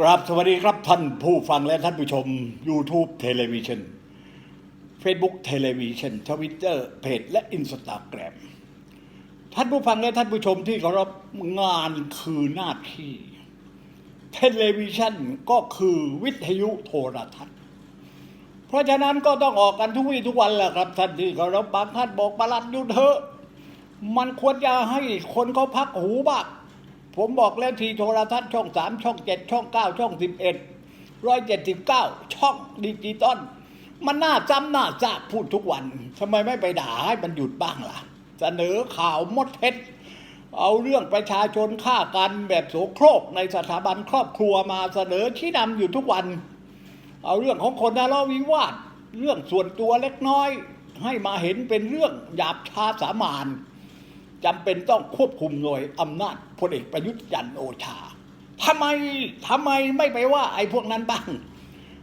กราบสวัสดีครับท่านผู้ฟังและท่านผู้ชม YouTube เทเลวิชัน Facebook เทเลวิชันทวิตเตอร์เพจและอินสตาแกรมท่านผู้ฟังและท่านผู้ชมที่เคารพงานคือหน้าที่เทเลวิชันก็คือวิทยุโทรทัศน์ เพราะฉะนั้นก็ต้องออกกันทุกวี่ทุกวันแหละครับท่านที่เคารพบางท่านบอกประหลัดยุดเถอะ มันควรจะให้คนเขาพักหูบ้าง ผมบอกแล้วทีโทรทัศน์ช่องสามช่องเจ็ดช่องเก้าช่องสิบเอ็ดร้อยเจ็ดสิบเก้าช่องดิจิตอลมันน่าจำน่าจะพูดทุกวันทำไมไม่ไปด่าให้มันหยุดบ้างล่ะ เสนอข่าวมดเท็จ เอาเรื่องประชาชนฆ่ากันแบบโสโครกในสถาบันครอบครัวมาเสนอชี้นำอยู่ทุกวัน เอาเรื่องของคนทะเลาะวิวาทเรื่องส่วนตัวเล็กน้อย ให้มาเห็นเป็นเรื่องหยาบช้าสามาน จำเป็นต้องควบคุมหน่วยอำนาจพลเอกประยุทธ์จันทร์โอชาทำไมทำไมไม่ไปว่าไอ้พวกนั้นบ้าง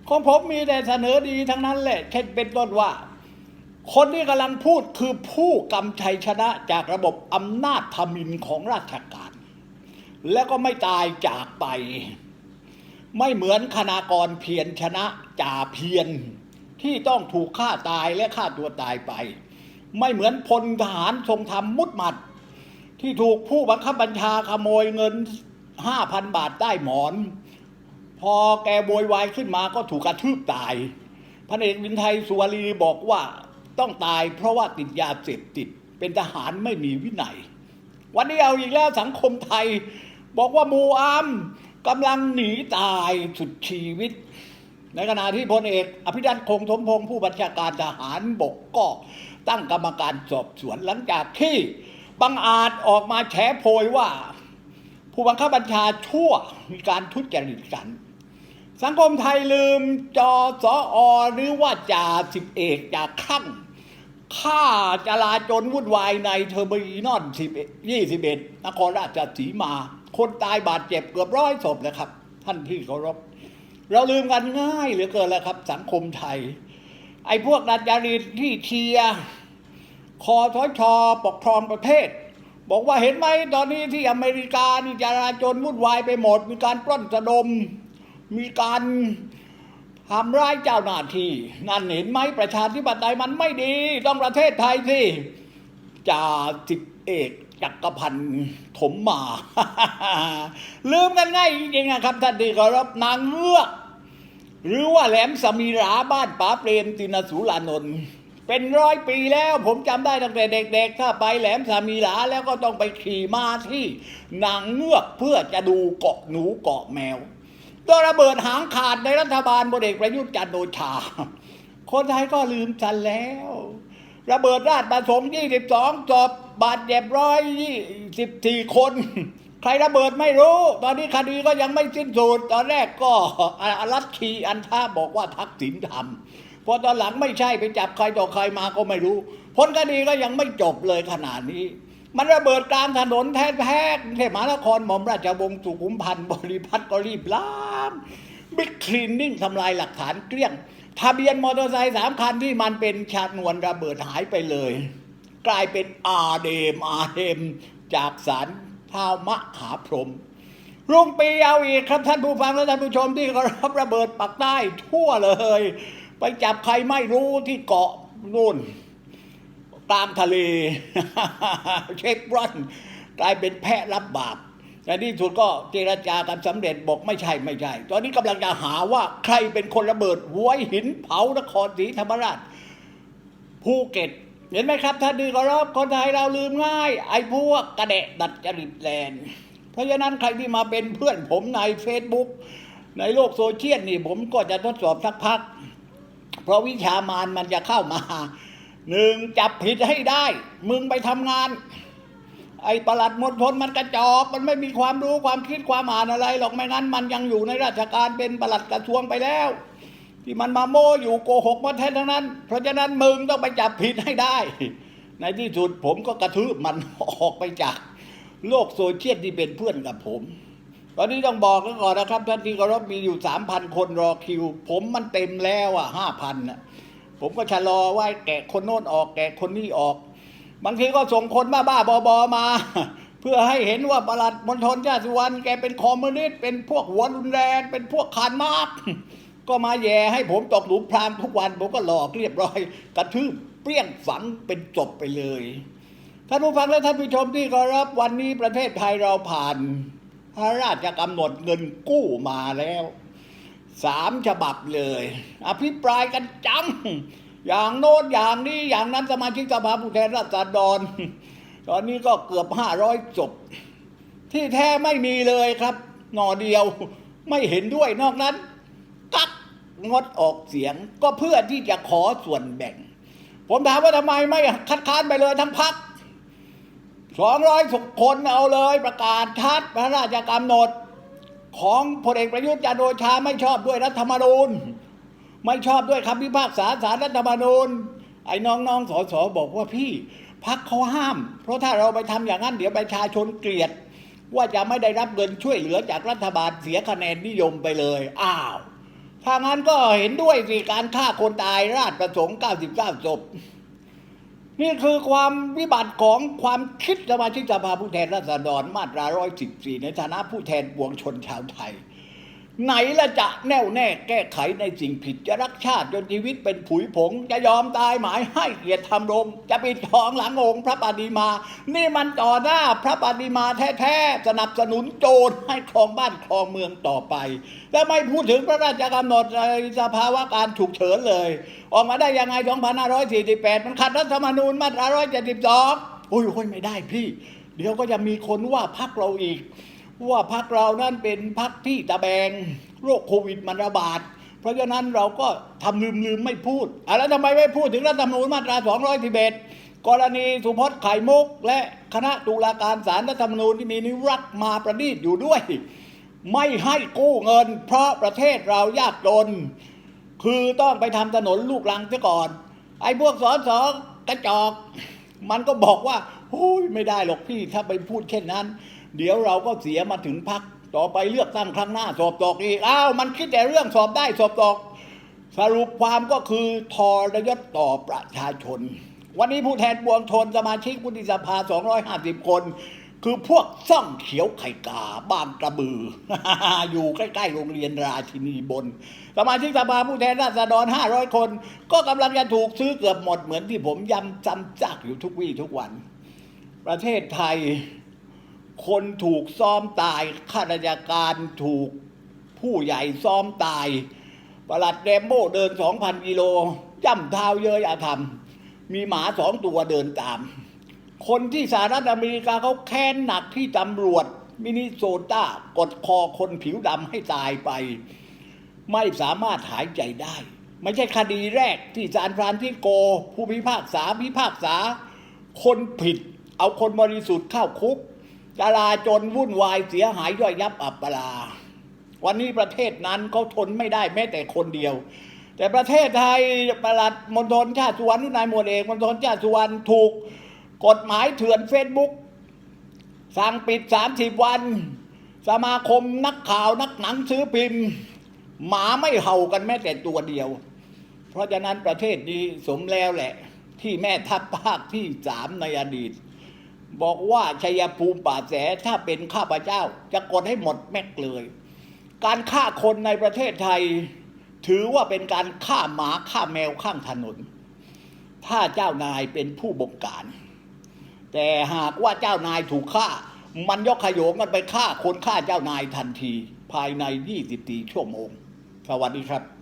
ของผมมีแต่เสนอดีทั้งนั้นแหละ เช่นเป็นต้นว่า คนที่กำลังพูดคือผู้กำชัยชนะจากระบบอำนาจทมินของราชการ แล้วก็ไม่ตายจากไป ไม่เหมือนคณากรเพียรชนะจ่าเพียรที่ต้องถูกฆ่าตายและฆ่าตัวตายไป ไม่เหมือนพลทหารทรงธรรมมุดหมัด ที่ถูกผู้บังคับบัญชาขโมยเงินห้าพันบาทใต้หมอน พอแกโวยวายขึ้นมาก็ถูกกระทืบตายพันเอกวินไทยสุวารี บอกว่าต้องตายเพราะว่าติดยาเสพติด เป็นทหารไม่มีวินัย วันนี้เอาอีกแล้วสังคมไทย บอกว่ามูอามกำลังหนีตายสุดชีวิต ในขณะที่พลเอกอภิรัตคงสมพงศ์ผู้บัญชาการทหารบกก็ตั้งกรรมการสอบสวนหลังจากที่ บังอาจออกมาแฉโพยว่า ผู้บังคับบัญชาชั่วมีการทุจริตกัน สังคมไทยลืมจอสออหรือว่าจ่าสิบเอกจากข้างฆ่าจลาจลวุ่นวายในเทอร์มินอลยี่สิบเอ็ดนครราชสีมา คนตายบาดเจ็บเกือบร้อยศพเลยครับ ท่านที่เคารพ เราลืมกันง่ายเหลือเกินแล้วครับ สังคมไทย ไอ้พวกดัจจริตที่เชียร์ คอทชปกครองประเทศ บอกว่าเห็นไหมตอนนี้ที่อเมริกานี่จราจนวุ่นวายไปหมด มีการปล้นสะดม มีการทำร้ายเจ้าหน้าที่ นั่นเห็นไหมประชาธิปไตยมันไม่ดี ต้องประเทศไทยสิจ่าสิบเอกจักรพันธ์ถมมา ลืมกันง่ายจริงๆนะครับท่านที่เคารพนางเงือก หรือว่าแหลมสมีราบ้านป๋าเปรมตินสุรานนท์ เป็นร้อยปีแล้วผมจำได้ตั้งแต่เด็ก ๆ ถ้าไปแหลมสามีราแล้วก็ต้องไปขี่ม้าที่นางเงือกเพื่อจะดูเกาะหนูเกาะแมวตัวระเบิดหางขาดในรัฐบาลพลเอกประยุทธ์จันทร์โอชา คนไทยก็ลืมจันแล้ว ระเบิดราชประสงค์22ศพบาดเจ็บร้อยยี่สิบสี่คน ใครระเบิดไม่รู้ ตอนนี้คดีก็ยังไม่สิ้นสุดตอนแรกก็อรัชคีอันท่าบอกว่าทักษิณทำ พอตอนหลังไม่ใช่ไปจับใครต่อใครมาก็ไม่รู้ผลคดีก็ยังไม่จบเลยขนาดนี้ มันระเบิดกลางถนนแท้ๆกรุงเทพมหานครหม่อมราชวงศ์สุขุมพันธ์บริพัตรก็รีบล้างบิ๊กคลีนนิ่งทำลายหลักฐานเกลี้ยง ทะเบียนมอเตอร์ไซค์สามคันที่มันเป็นชานวนระเบิดหายไปเลย กลายเป็นอาเดมอาเดมจากสารท้าวมหาพรหมรุ่งปีเอาอีกครับท่านผู้ฟังและท่านผู้ชมที่เคารพระเบิดปักใต้ทั่วเลย ไปจับใครไม่รู้ที่เกาะนู่นกลางทะเล เชฟรอนกลายเป็นแพะรับบาปในที่สุดก็เจรจากันสำเร็จบอกไม่ใช่ไม่ใช่ ตอนนี้กำลังจะหาว่าใครเป็นคนระเบิดหัวหินเผานครศรีธรรมราชภูเก็ต เห็นไหมครับท่านดีก็รอบคนไทยเราลืมง่าย ไอ้พวกกระเดะดัดจริตแลนด์เพราะฉะนั้นใครที่มาเป็นเพื่อนผมใน Facebook ในโลกโซเชียลนี่ผมก็จะทดสอบสักพัก เพราะวิชามารมันจะเข้ามาหนึ่งจับผิดให้ได้ มึงไปทำงาน ไอ้ประหลัดมณฑลมันกระจอกมันไม่มีความรู้ความคิดความอ่านอะไรหรอกไม่งั้น มันยังอยู่ในราชการเป็นประหลัดกระทรวงไปแล้ว ที่มันมาโม้อยู่โกหกมาแท้ทั้งนั้น เพราะฉะนั้นมึงต้องไปจับผิดให้ได้ ในที่สุดผมก็กระทืบมันออกไปจาก โลกโซเชียลที่เป็นเพื่อนกับผม ตอนนี้ต้องบอกกันก่อนนะครับท่านที่เคารพมีอยู่สามพันคนรอคิว ผมมันเต็มแล้วอะห้าพันอะผมก็ชะลอไว้แกะคนโน้นออกแกะคนนี้ออก บางทีก็ส่งคนบ้าบ้าๆบอมา เพื่อให้เห็นว่าประหลัดมณฑลชาติวรรณแกเป็นคอมมิวนิสต์เป็นพวกหัวรุนแรงเป็นพวกขานมาก ก็มาแย่ให้ผมตกหลุมพรางทุกวัน ผมก็หลอกเรียบร้อย กระทืบเปรี้ยงฝังเป็นจบไปเลยท่านผู้ฟังและท่านผู้ชมที่เคารพวันนี้ประเทศไทยเราผ่าน พระราชกำหนดเงินกู้มาแล้วสามฉบับเลย อภิปรายกันจัง อย่างโน้นอย่างนี้อย่างนั้นสมาชิกสภาผู้แทนราษฎร ตอนนี้ก็เกือบห้าร้อยจบ ที่แท้ไม่มีเลยครับ หน่อเดียวไม่เห็นด้วยนอกนั้น กักงดออกเสียงก็เพื่อที่จะขอส่วนแบ่ง ผมถามว่าทำไมไม่คัดค้านไปเลยทั้งพัก สองร้อยคนเอาเลยประกาศชัดพระราชกำหนด ของพลเอกประยุทธ์จันทร์โอชาไม่ชอบด้วยรัฐธรรมนูญ ไม่ชอบด้วยคำพิพากษาสารรัฐธรรมนูญ ไอ้น้องๆสสบอกว่าพี่พักเขาห้าม เพราะถ้าเราไปทำอย่างนั้นเดี๋ยวประชาชนเกลียด ว่าจะไม่ได้รับเงินช่วยเหลือจากรัฐบาลเสียคะแนนนิยมไปเลย อ้าวถ้างั้นก็เห็นด้วยสิการฆ่าคนตายราชประสงค์ 99ศพ นี่คือความวิบัติของความคิดสมาชิกสภาผู้แทนราษฎรมาตรา 114 ในฐานะผู้แทนปวงชนชาวไทย ไหนละจะแน่วแน่แก้ไขในสิ่งผิดจะรักชาติจนชีวิตเป็นผุยผง จะยอมตายหมายให้เกียรติทำรงจะปิดทองหลังองค์พระปฏิมา นี่มันต่อหน้าพระปฏิมาแท้ๆสนับสนุนโจรให้ครองบ้านครองเมืองต่อไป และไม่พูดถึงพระราชกำหนดในสภาวะการฉุกเฉินเลย ออกมาได้ยังไง 2548 มันขัดรัฐธรรมนูญมาตรา 172 โอ้ยโอ้ยไม่ได้พี่ เดี๋ยวก็จะมีคนว่าพักเราอีก ว่าพักเรานั่นเป็นพักที่ตะแบงโรคโควิดมันระบาด เพราะฉะนั้นเราก็ทำลืมลืมไม่พูดอะแล้วทำไมไม่พูดถึงรัฐธรรมนูญมาตรา211กรณีสุพจน์ไข่มุก และคณะตุลาการศาลรัฐธรรมนูญที่มีนิรักษ์มาประดิษฐ์อยู่ด้วย ไม่ให้กู้เงิน เพราะประเทศเรายากจน คือต้องไปทำถนนลูกรังซะก่อน ไอ้พวกสอนสอกระจอก มันก็บอกว่าโอ้ยไม่ได้หรอกพี่ถ้าไปพูดเช่นนั้น เดี๋ยวเราก็เสียมาถึงพักต่อไปเลือกตั้งครั้งหน้าสอบตกอีกอ้าวมันคิดแต่เรื่องสอบได้สอบตก สรุปความก็คือทรยศต่อประชาชน วันนี้ผู้แทนปวงชนสมาชิกวุฒิสภา 250 คน คือพวกซ่องเขียวไข่กาบ้างกระบือ อยู่ใกล้ๆโรงเรียนราชินีบน สมาชิกสภาผู้แทนราษฎร 500 คน ก็กำลังจะถูกซื้อเกือบหมดเหมือนที่ผมย้ำจำจักอยู่ทุกวี่ทุกวัน ประเทศไทย คนถูกซ้อมตายข้าราชการถูกผู้ใหญ่ซ้อมตายประหลัดแรมโบ้เดิน2,000กิโลย่ำเท้าเยอะอาธรรมมีหมาสองตัวเดินตาม คนที่สหรัฐอเมริกาเขาแค้นหนักที่ตำรวจ มินิโซตากดคอคนผิวดำให้ตายไป ไม่สามารถหายใจได้ ไม่ใช่คดีแรกที่ซานฟรานซิสโก ผู้พิพากษาพิพากษา คนผิด เอาคนบริสุทธิ์เข้าคุก จลาจนวุ่นวายเสียหายย่อยยับอับปราวันนี้ประเทศนั้นเขาทนไม่ได้แม้แต่คนเดียว แต่ประเทศไทยประหลัดมณฑลชาติสุวรรณนุนายมวดเอกมณฑลชาติสุวรรณถูกกฎหมายเถื่อนเฟซบุ๊กสั่งปิด30วัน สมาคมนักข่าวนักหนังซื้อพิมพ์ หมาไม่เห่ากันแม้แต่ตัวเดียว เพราะฉะนั้นประเทศนี้สมแล้วแหละ ที่แม่ทัพภาคที่สามในอดีต บอกว่าชัยภูมิป่าแสถ้าเป็นข้าพเจ้า จะกดให้หมดแม็กเลย การฆ่าคนในประเทศไทย ถือว่าเป็นการฆ่าหมาฆ่าแมวข้างถนน ถ้าเจ้านายเป็นผู้บงการ แต่หากว่าเจ้านายถูกฆ่า มันยกขโยงกันไปฆ่าคนฆ่าเจ้านายทันที ภายใน 24 ชั่วโมง สวัสดีครับ